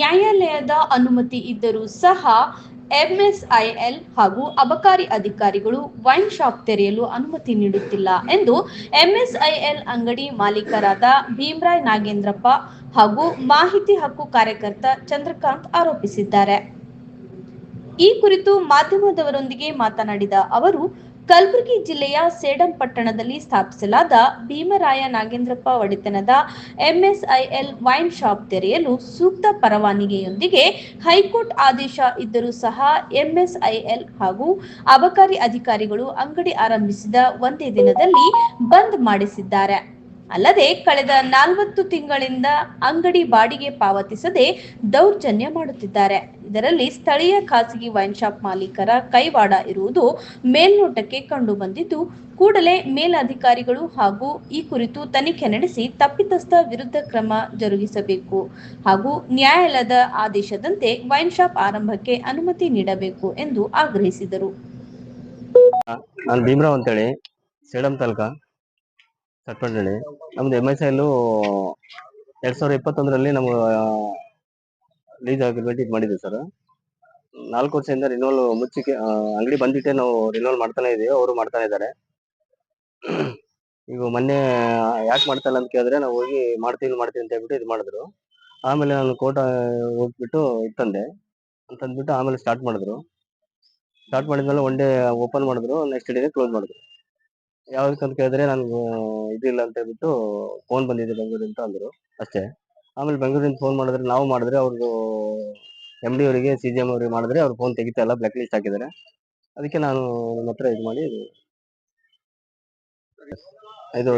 ನ್ಯಾಯಾಲಯದ ಅನುಮತಿ ಇದ್ದರೂ ಸಹ ಎಂಎಸ್ಐಎಲ್ ಹಾಗೂ ಅಬಕಾರಿ ಅಧಿಕಾರಿಗಳು ವೈನ್ ಶಾಪ್ ತೆರೆಯಲು ಅನುಮತಿ ನೀಡುತ್ತಿಲ್ಲ ಎಂದು ಎಂಎಸ್ಐಎಲ್ ಅಂಗಡಿ ಮಾಲೀಕರಾದ ಭೀಮ್ರಾಯ್ ನಾಗೇಂದ್ರಪ್ಪ ಹಾಗೂ ಮಾಹಿತಿ ಹಕ್ಕು ಕಾರ್ಯಕರ್ತ ಚಂದ್ರಕಾಂತ್ ಆರೋಪಿಸಿದ್ದಾರೆ. ಈ ಕುರಿತು ಮಾಧ್ಯಮದವರೊಂದಿಗೆ ಮಾತನಾಡಿದ ಅವರು ಕಲಬುರಗಿ ಜಿಲ್ಲೆಯ ಸೇಡಂ ಪಟ್ಟಣದಲ್ಲಿ ಸ್ಥಾಪಿಸಲಾದ ಭೀಮರಾಯ ನಾಗೇಂದ್ರಪ್ಪ ಒಡೆತನದ ಎಂಎಸ್ಐಎಲ್ ವೈನ್ ಶಾಪ್ ತೆರೆಯಲು ಸೂಕ್ತ ಪರವಾನಿಗೆಯೊಂದಿಗೆ ಹೈಕೋರ್ಟ್ ಆದೇಶ ಇದ್ದರೂ ಸಹ ಎಂಎಸ್ಐಎಲ್ ಹಾಗೂ ಅಬಕಾರಿ ಅಧಿಕಾರಿಗಳು ಅಂಗಡಿ ಆರಂಭಿಸಿದ ಒಂದೇ ದಿನದಲ್ಲಿ ಬಂದ್ ಮಾಡಿಸಿದ್ದಾರೆ. ಅಲ್ಲದೆ ಕಳೆದ ನಾಲ್ವತ್ತು ತಿಂಗಳಿಂದ ಅಂಗಡಿ ಬಾಡಿಗೆ ಪಾವತಿಸದೆ ದೌರ್ಜನ್ಯ ಮಾಡುತ್ತಿದ್ದಾರೆ. ಇದರಲ್ಲಿ ಸ್ಥಳೀಯ ಖಾಸಗಿ ವೈನ್ ಶಾಪ್ ಮಾಲೀಕರ ಕೈವಾಡ ಇರುವುದು ಮೇಲ್ನೋಟಕ್ಕೆ ಕಂಡು ಬಂದಿದ್ದು ಕೂಡಲೇ ಮೇಲಧಿಕಾರಿಗಳು ಹಾಗೂ ಈ ಕುರಿತು ತನಿಖೆ ನಡೆಸಿ ತಪ್ಪಿತಸ್ಥ ವಿರುದ್ಧ ಕ್ರಮ ಜರುಗಿಸಬೇಕು ಹಾಗೂ ನ್ಯಾಯಾಲಯದ ಆದೇಶದಂತೆ ವೈನ್ ಶಾಪ್ ಆರಂಭಕ್ಕೆ ಅನುಮತಿ ನೀಡಬೇಕು ಎಂದು ಆಗ್ರಹಿಸಿದರು. ನಾನು ಭೀಮರಾವ್ ಅಂತೇಳಿ, ಸೇಡಂ ತಾಲೂಕ. ಚಟ್ಪಟ್ಟಳ್ಳಿ ನಮ್ದು ಎಂ ಎಸ್ ಐಲು ಎರಡ್ ಸಾವಿರದ ಇಪ್ಪತ್ತೊಂದರಲ್ಲಿ ನಮ್ಮ ಲೀಸ್ ಅಗ್ರಿಮೆಂಟ್ ಇದು ಮಾಡಿದ್ವಿ ಸರ್ ನಾಲ್ಕು ವರ್ಷದಿಂದ ರಿನೋಲ್ ಮುಚ್ಚಿಕೆ ಅಂಗಡಿ ಬಂದಿಟ್ಟೆ ನಾವು ರಿನೋಲ್ ಮಾಡ್ತಾನೆ ಇದೀವಿ, ಅವರು ಮಾಡ್ತಾನೆ ಇದ್ದಾರೆ. ಈಗ ಮೊನ್ನೆ ಯಾಕೆ ಮಾಡ್ತಾ ಇಲ್ಲ ಅಂತ ಕೇಳಿದ್ರೆ ನಾವು ಹೋಗಿ ಮಾಡ್ತೀವಿ ಮಾಡ್ತೀವಿ ಅಂತ ಹೇಳ್ಬಿಟ್ಟು ಇದು ಮಾಡಿದ್ರು. ಆಮೇಲೆ ನಾನು ಕೋಟ ಹೋಗ್ಬಿಟ್ಟು ಇತ್ತಂದೆ ತಂದೆ. ಅಂತಂದ್ಬಿಟ್ಟು ಆಮೇಲೆ ಸ್ಟಾರ್ಟ್ ಮಾಡಿದ್ರು. ಸ್ಟಾರ್ಟ್ ಮಾಡಿದ್ಮೇಲೆ ಒನ್ ಡೇ ಓಪನ್ ಮಾಡಿದ್ರು ನೆಕ್ಸ್ಟ್ ಡೇ ಕ್ಲೋಸ್ ಮಾಡಿದ್ರು. ಯಾವ್ದಕ್ಕೆ ಅಂತ ಕೇಳಿದ್ರೆ ನನ್ಗೆ ಇದಿಲ್ಲ ಅಂತ ಹೇಳ್ಬಿಟ್ಟು ಫೋನ್ ಬಂದಿದೆ ಬೆಂಗಳೂರಿಂದ ಅಂದ್ರು. ಅಷ್ಟೇ. ಆಮೇಲೆ ಬೆಂಗಳೂರಿಂದ ಫೋನ್ ಮಾಡಿದ್ರೆ ನಾವು ಮಾಡಿದ್ರೆ ಅವ್ರದ್ದು ಎಂ ಡಿ ಅವರಿಗೆ ಸಿ ಜಿ ಎಂ ಅವರಿಗೆ ಮಾಡಿದ್ರೆ ಅವ್ರು ಫೋನ್ ತೆಗಿತಾ ಇಲ್ಲ ಬ್ಲಾಕ್ ಲಿಸ್ಟ್ ಹಾಕಿದ್ದಾರೆ. ಅದಕ್ಕೆ ನಾನು ನಿಮ್ಮ ಹತ್ರ ಇದು ಮಾಡಿ ಇದು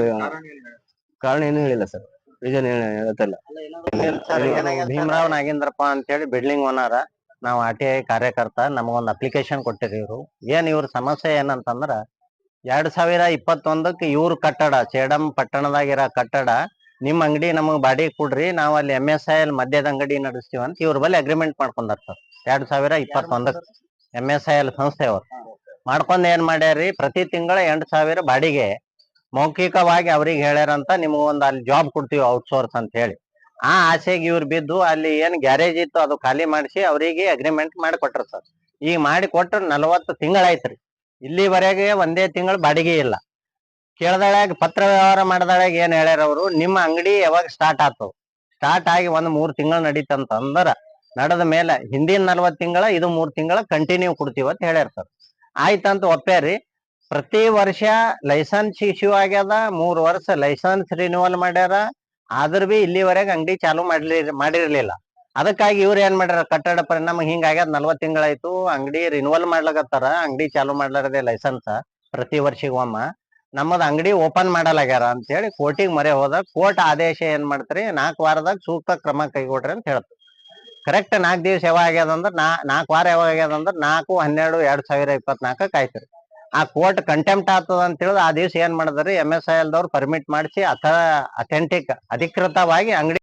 ಕಾರಣ ಏನು ಹೇಳಿಲ್ಲ ಸರ್. ರೀಸನ್ ಏನು ಏನಾಗಿದೆ ಭೀಮರಾವ್ ನಾಗೇಂದ್ರಪ್ಪ ಅಂತೇಳಿ ಬಿಲ್ಡಿಂಗ್ ಓನರ ನಾವು ಆರ್ ಟಿ ಐ ಕಾರ್ಯಕರ್ತ, ನಮಗೊಂದು ಅಪ್ಲಿಕೇಶನ್ ಕೊಟ್ಟಿರಿ ಇವರು ಏನ್ ಇವ್ರ ಸಮಸ್ಯೆ ಏನಂತಂದ್ರ ಎರಡ್ ಸಾವಿರ ಇಪ್ಪತ್ತೊಂದಕ್ಕೆ ಇವ್ರ ಕಟ್ಟಡ, ಸೇಡಂ ಪಟ್ಟಣದಾಗಿರೋ ಕಟ್ಟಡ, ನಿಮ್ ಅಂಗಡಿ ನಮಗ್ ಬಾಡಿಗೆ ಕೊಡ್ರಿ, ನಾವ್ ಅಲ್ಲಿ ಎಂ ಎಸ್ ಐ ಎಲ್ ಮದ್ಯದ ಅಂಗಡಿ ನಡೆಸ್ತೀವಿ ಅಂತ ಇವ್ರ ಬಳಿ ಅಗ್ರಿಮೆಂಟ್ ಮಾಡ್ಕೊಂಡಾರ ಸರ್ ಎರಡ್ ಸಾವಿರ ಇಪ್ಪತ್ತೊಂದಕ್ ಎಂ ಎಸ್ ಐ ಎಲ್ ಸಂಸ್ಥೆಯವ್ರು ಮಾಡ್ಕೊಂಡ್ ಏನ್ ಮಾಡ್ಯಾರಿ ಪ್ರತಿ ತಿಂಗಳ ಎಂಟು ಸಾವಿರ ಬಾಡಿಗೆ ಮೌಖಿಕವಾಗಿ ಅವ್ರಿಗೆ ಹೇಳ್ಯಾರಂತ ನಿಮ್ಗ ಒಂದ್ ಅಲ್ಲಿ ಜಾಬ್ ಕೊಡ್ತೀವಿ ಔಟ್ಸೋರ್ಸ್ ಅಂತ ಹೇಳಿ. ಆ ಆಸೆಗೆ ಇವ್ರು ಬಿದ್ದು ಅಲ್ಲಿ ಏನ್ ಗ್ಯಾರೇಜ್ ಇತ್ತು ಅದು ಖಾಲಿ ಮಾಡಿಸಿ ಅವರಿಗೆ ಅಗ್ರಿಮೆಂಟ್ ಮಾಡಿ ಕೊಟ್ರು ಸರ್. ಈಗ ಮಾಡಿ ಕೊಟ್ರ ನಲವತ್ತು ತಿಂಗಳಾಯ್ತ್ರಿ. ಇಲ್ಲಿವರೆಗೆ ಒಂದೇ ತಿಂಗಳು ಬಾಡಿಗೆ ಇಲ್ಲ. ಕೇಳ್ದಳಾಗ ಪತ್ರ ವ್ಯವಹಾರ ಮಾಡಿದಾಗ ಏನ್ ಹೇಳ್ಯಾರ ಅವರು, ನಿಮ್ಮ ಅಂಗಡಿ ಯಾವಾಗ ಸ್ಟಾರ್ಟ್ ಆತು? ಸ್ಟಾರ್ಟ್ ಆಗಿ ಒಂದ್ ಮೂರ್ ತಿಂಗಳು ನಡೀತಂತ ಅಂದ್ರ ನಡೆದ ಮೇಲೆ ಹಿಂದಿನ ನಲ್ವತ್ ತಿಂಗಳ, ಇದು ಮೂರ್ ತಿಂಗಳ ಕಂಟಿನ್ಯೂ ಕೊಡ್ತೀವಿ ಅಂತ ಹೇಳಿರ್ತಾರ ಆಯ್ತಂತ ಒಪ್ಪ್ಯಾರಿ. ಪ್ರತಿ ವರ್ಷ ಲೈಸೆನ್ಸ್ ಇಶ್ಯೂ ಆಗ್ಯದ, ಮೂರ್ ವರ್ಷ ಲೈಸೆನ್ಸ್ ರಿನ್ಯೂವಲ್ ಮಾಡ್ಯಾರ. ಆದ್ರ ಬಿ ಇಲ್ಲಿವರೆಗೆ ಅಂಗಡಿ ಚಾಲೂ ಮಾಡ್ಲಿ, ಮಾಡಿರ್ಲಿಲ್ಲ. ಅದಕ್ಕಾಗಿ ಇವ್ರ ಏನ್ ಮಾಡ್ಯಾರ, ಕಟ್ಟಡ ಪರಿಣಾಮ ಹಿಂಗ ಆಗ್ಯದ ನಲ್ವತ್ ತಿಂಗಳಾಯ್ತು. ಅಂಗಡಿ ರಿನುವಲ್ ಮಾಡ್ಲಾಕತ್ತಾರ. ಅಂಗಡಿ ಚಾಲು ಮಾಡ್ಲಾರದೆ ಲೈಸೆನ್ಸ್ ಪ್ರತಿ ವರ್ಷಿಗ್ ಒಮ್ಮ. ನಮ್ಮದ್ ಅಂಗಡಿ ಓಪನ್ ಮಾಡಲಾಗ್ಯಾರ ಅಂತ ಹೇಳಿ ಕೋರ್ಟಿಗೆ ಮೊರೆ ಹೋದಾಗ ಕೋರ್ಟ್ ಆದೇಶ ಏನ್ ಮಾಡ್ತಾರೆ ನಾಲ್ಕು ವಾರದಾಗ ಸೂಕ್ತ ಕ್ರಮ ಕೈಗೊಡ್ರಿ ಅಂತ ಹೇಳ್ತು. ಕರೆಕ್ಟ್ ನಾಲ್ಕು ದಿವಸ ಯಾವಾಗ ಆಗ್ಯದ ಅಂದ್ರ ನಾ ನಾಲ್ಕು ವಾರ ಯಾವಾಗ ಆಗ್ಯದ ಅಂದ್ರ ನಾಲ್ಕು ಹನ್ನೆರಡು, ಎರಡ್ ಸಾವಿರ ಇಪ್ಪತ್ನಾಲ್ಕಕ್ಕೆ ಆಯ್ತ್ರಿ ಆ ಕೋರ್ಟ್ ಕಂಟೆಂಪ್ಟ್ ಆಗ್ತದ ಅಂತ ಹೇಳಿದ್ ಆ ದಿವಸ ಏನ್ ಮಾಡಿದ್ರಿ ಎಂ ಎಸ್ ಐ ಎಲ್ ದವ್ರು ಪರ್ಮಿಟ್ ಮಾಡಿಸಿ ಅಥ ಅಥೆಂಟಿಕ್ ಅಧಿಕೃತವಾಗಿ ಅಂಗಡಿ